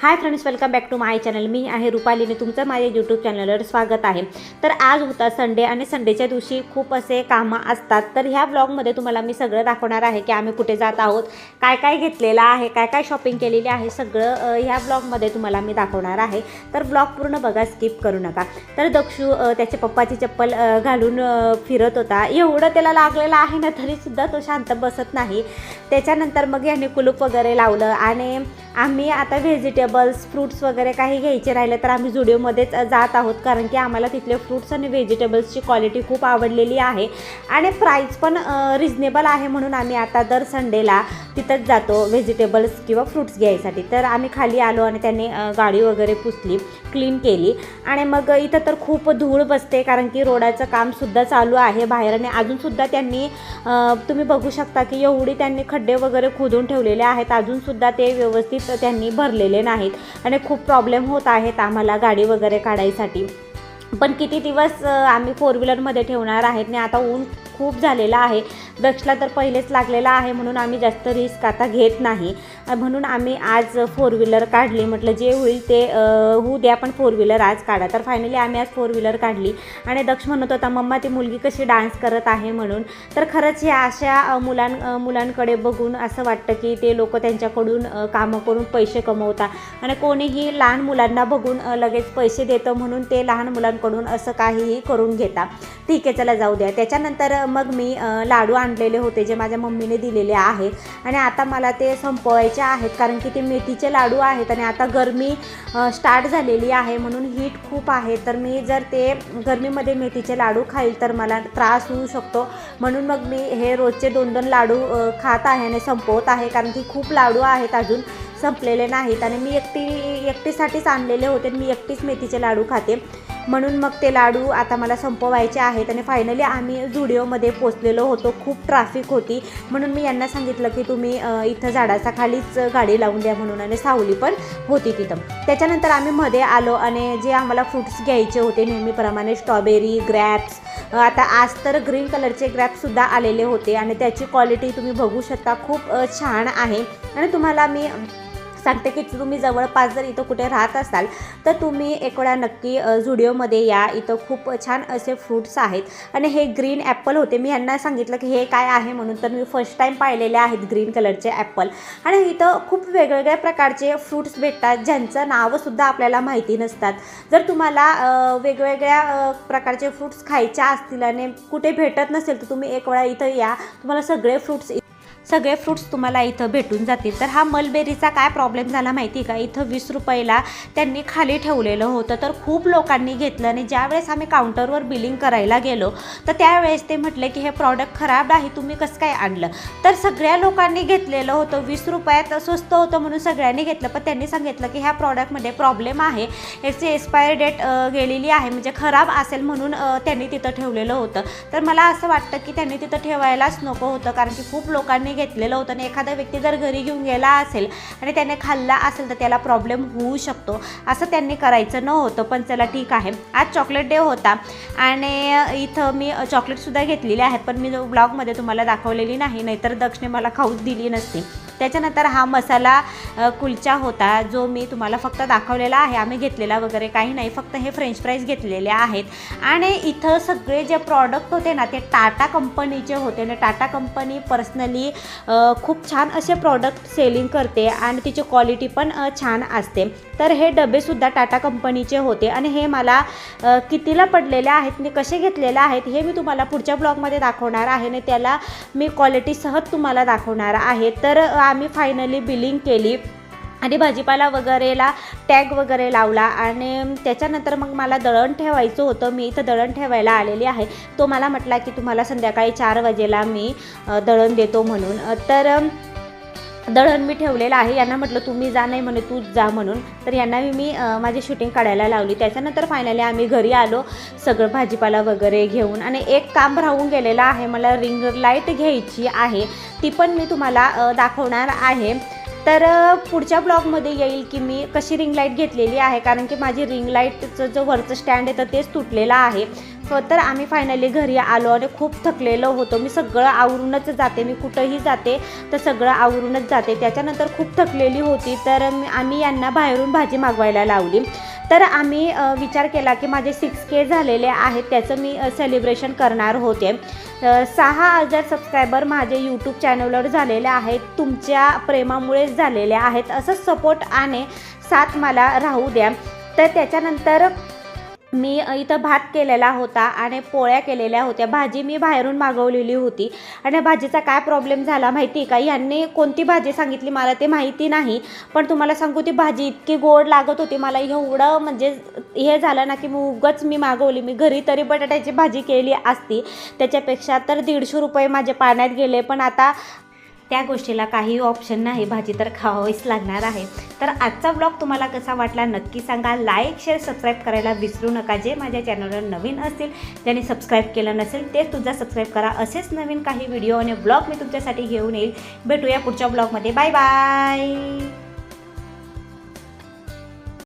Hi friends welcome back to my channel मी आहे रुपालीने तुमचं माझ्या यूट्यूब चॅनलवर स्वागत आहे. तर आज होता संडे आणि संडेच्या दिवशी खूप असे कामं असतात. तर ह्या ब्लॉगमध्ये तुम्हाला मी सगळं दाखवणार आहे की आम्ही कुठे जात आहोत काय काय घेतलेलं आहे काय काय शॉपिंग केलेली आहे सगळं ह्या ब्लॉगमध्ये तुम्हाला मी दाखवणार आहे. तर ब्लॉग पूर्ण बघा स्किप करू नका. तर दक्षू त्याच्या पप्पाची चप्पल घालून फिरत होता. एवढं त्याला लागलेलं आहे ना तरीसुद्धा तो शांत बसत नाही. त्याच्यानंतर मग याने कुलूप वगैरे लावलं आणि आम्ही आता व्हेजिटेबल्स फ्रूट्स वगैरे काही घ्यायचे राहिले तर आम्ही जुडिओमध्येच जात आहोत. कारण की आम्हाला तिथले फ्रूट्स आणि व्हेजिटेबल्सची क्वालिटी खूप आवडलेली आहे. आणि प्राईस पण रिजनेबल आहे म्हणून आम्ही आता दर संडेला तिथंच जातो व्हेजिटेबल्स किंवा फ्रूट्स घ्यायसाठी. तर आम्ही खाली आलो आणि त्यांनी गाडी वगैरे पुसली. क्लीन केली. आणि मग इथं तर खूप धूळ बसते कारण की रोडाचं कामसुद्धा चालू आहे बाहेर. आणि अजूनसुद्धा त्यांनी तुम्ही बघू शकता की एवढी त्यांनी खड्डे वगैरे खोदून ठेवलेले आहेत. अजूनसुद्धा ते व्यवस्थित त्यांनी भरलेले नाहीत. आणि खूप प्रॉब्लेम होत आहेत आम्हाला गाडी वगैरे काढायसाठी. पण किती दिवस आम्ही फोर व्हीलरमध्ये ठेवणार आहेत आणि आता ऊन खूप झालेला आहे. दक्षला तर पहिलेच लागलेला आहे म्हणून आम्ही जास्त रिस्क आता घेत नाही. म्हणून आम्ही आज फोर व्हीलर काढली. म्हटलं जे होईल ते होऊ द्या पण फोर व्हीलर आज काढा. तर फायनली आम्ही आज फोर व्हीलर काढली. आणि दक्ष म्हणत होता मम्मा ती मुलगी कशी डान्स करत आहे? म्हणून. तर खरंच ह्या अशा मुलां मुलांकडे बघून असं वाटतं की ते लोक त्यांच्याकडून कामं करून पैसे कमवतात आणि कोणीही लहान मुलांना बघून लगेच पैसे देतं म्हणून ते लहान मुलांकडून असं काहीही करून घेतात ठीक आहे चला जाऊ द्या. त्याच्यानंतर मग मी लाडू आणलेले होते जे माझ्या मम्मीने दिलेले आहेत. आणि आता मला ते संपवायचे आहेत कारण की ते मेथीचे लाडू आहेत आणि आता गरमी स्टार्ट झालेली आहे म्हणून हीट खूप आहे. तर मी जर ते गरमीमध्ये मेथीचे लाडू खाईल तर मला त्रास होऊ शकतो. म्हणून मग मी हे रोजचे दोन दोन लाडू खात आहे आणि संपवत आहे कारण की खूप लाडू आहेत अजून. संपलेले नाहीत आणि मी एकटी एकटीसाठीच आणलेले होते मी एकटीच मेथीचे लाडू खाते. म्हणून मग ते लाडू आता मला संपवायचे आहेत आणि फायनली आम्ही झुडिओमध्ये पोचलेलो होतो. खूप ट्रॅफिक होती. म्हणून मी यांना सांगितलं की तुम्ही इथं झाडाचा खालीच गाडी लावून द्या म्हणून आणि सावली पण होती तिथं. त्याच्यानंतर आम्ही मध्ये आलो आणि जे आम्हाला फ्रुट्स घ्यायचे होते नेहमीप्रमाणे स्ट्रॉबेरी ग्रॅप्स आता आज तर ग्रीन कलरचे ग्रॅप्ससुद्धा आलेले होते आणि त्याची क्वालिटी तुम्ही बघू शकता. खूप छान आहे. आणि तुम्हाला मी सांगते की तुम्ही जवळपास जर इथं कुठे राहत असाल तर तुम्ही एक वेळा नक्की झुडिओमध्ये या. इथं खूप छान असे फ्रूट्स आहेत. आणि हे ग्रीन ॲपल होते. मी यांना सांगितलं की हे काय आहे म्हणून तर मी फर्स्ट टाईम पाहिलेले आहेत ग्रीन कलरचे ॲपल. आणि इथं खूप वेगवेगळ्या प्रकारचे फ्रूट्स भेटतात ज्यांचं नावंसुद्धा आपल्याला माहिती नसतात. जर तुम्हाला वेगवेगळ्या प्रकारचे फ्रूट्स खायच्या असतील आणि कुठे भेटत नसेल तर तुम्ही एक वेळा इथं या. तुम्हाला सगळे फ्रूट्स सगळे फ्रूट्स तुम्हाला इथं भेटून जातील. तर हा मलबेरीचा काय प्रॉब्लेम झाला माहिती का? इथं वीस रुपयाला त्यांनी खाली ठेवलेलं होतं. तर खूप लोकांनी घेतलं आणि ज्यावेळेस आम्ही काउंटरवर बिलिंग करायला गेलो तर त्यावेळेस ते म्हटले की हे प्रॉडक्ट खराब आहे तुम्ही कसं काय आणलं? तर सगळ्या लोकांनी घेतलेलं होतं. वीस रुपयात स्वस्त होतं म्हणून सगळ्यांनी घेतलं. पण त्यांनी सांगितलं की ह्या प्रॉडक्टमध्ये प्रॉब्लेम आहे. याची एक्सपायर डेट गेलेली आहे. म्हणजे खराब असेल म्हणून त्यांनी तिथं ठेवलेलं होतं. तर मला असं वाटतं की त्यांनी तिथं ठेवायलाच नको होतं. कारण की खूप लोकांनी घेतलेलं होतं आणि एखादा व्यक्ती जर घरी घेऊन गेला असेल आणि त्याने खाल्ला असेल तर त्याला प्रॉब्लेम होऊ शकतो. असं त्यांनी करायचं नव्हतं पण चला ठीक आहे. आज चॉकलेट डे होता आणि इथं मी चॉकलेटसुद्धा घेतलेली आहेत पण मी ब्लॉगमध्ये तुम्हाला दाखवलेली नाही नाहीतर दक्षिणे मला खाऊच दिली नसती. त्याच्यानंतर हा मसाला कुलचा होता जो मी तुम्हाला फक्त दाखवलेला आहे. आम्ही घेतलेला वगैरे काही नाही फक्त हे फ्रेंच फ्राईज घेतलेले आहेत. आणि इथं सगळे जे प्रॉडक्ट होते ना ते टाटा कंपनीचे होते. आणि टाटा कंपनी पर्सनली खूप छान असे प्रॉडक्ट सेलिंग करते आणि तिची क्वालिटी पण छान असते. तर हे डबेसुद्धा टाटा कंपनीचे होते. आणि हे मला कितीला पडलेले आहेत मी कसे घेतलेले आहेत हे मी तुम्हाला पुढच्या ब्लॉगमध्ये दाखवणार आहे. आणि त्याला मी क्वालिटीसह तुम्हाला दाखवणार आहे. तर आम्ही फायनली बिलिंग केली. आणि भाजीपाला वगैरेला टॅग वगैरे लावला आणि त्याच्यानंतर मग मला दळण ठेवायचं होतं. मी इथं दळण ठेवायला आलेली आहे. तो मला म्हटला की तुम्हाला संध्याकाळी चार वाजेला मी दळण देतो म्हणून. तर दळण मी ठेवलेलं आहे. यांना म्हटलं तुम्ही जा नाही म्हणे तूच जा म्हणून. तर यांना मी मी माझी शूटिंग काढायला लावली. त्याच्यानंतर फायनली आम्ही घरी आलो सगळं भाजीपाला वगैरे घेऊन. आणि एक काम राहून गेलेलं आहे मला रिंग लाइट घ्यायची आहे. ती पण मी तुम्हाला दाखवणार आहे. तर पुढच्या ब्लॉगमध्ये येईल की मी कशी रिंग लाइट घेतलेली आहे. कारण की माझी रिंग लाईटचं जो वरचं स्टँड आहे तर तेच तुटलेलं आहे. फ- तर आम्ही फायनली घरी आलो आणि खूप थकलेलो होतो. मी सगळं आवरूनच जाते. मी कुठंही जाते तर सगळं आवरूनच जाते. त्याच्यानंतर खूप थकलेली होती तर आम्ही यांना बाहेरून भाजी मागवायला लावली. तर आम्ही विचार केला की माझे सिक्स के झालेले आहेत त्याचं मी सेलिब्रेशन करणार होते. सहा हजार सबस्क्रायबर माझे यूट्यूब चॅनलवर झालेले आहेत तुमच्या प्रेमामुळेच झालेले आहेत. असं सपोर्ट आणि साथ मला राहू द्या. तर त्याच्यानंतर मी इथं भात केलेला होता आणि पोळ्या केलेल्या होत्या. भाजी मी बाहेरून मागवलेली होती. आणि भाजीचा काय प्रॉब्लेम झाला माहिती आहे का? यांनी कोणती भाजी सांगितली मला ते माहिती नाही. पण तुम्हाला सांगू ती भाजी इतकी गोड लागत होती. मला एवढं म्हणजे हे झालं ना की मी उगच मी मागवली. मी घरी तरी बटाट्याची भाजी केली असती. त्याच्यापेक्षा तर दीडशे रुपये माझे पाण्यात गेले. पण आता त्या गोष्टीला काही ऑप्शन नाही. भाजी तर खावावीच लागणार आहे. तर आजचा ब्लॉग तुम्हाला कसा वाटला नक्की सांगा. लाईक शेअर सबस्क्राईब करायला विसरू नका. जे माझ्या चॅनलवर नवीन असतील ज्यांनी सबस्क्राईब केलं नसेल ते तुझा सबस्क्राईब करा. असेच नवीन काही व्हिडिओ आणि ब्लॉग मी तुमच्यासाठी घेऊन येईल. भेटूया पुढच्या ब्लॉगमध्ये बाय बाय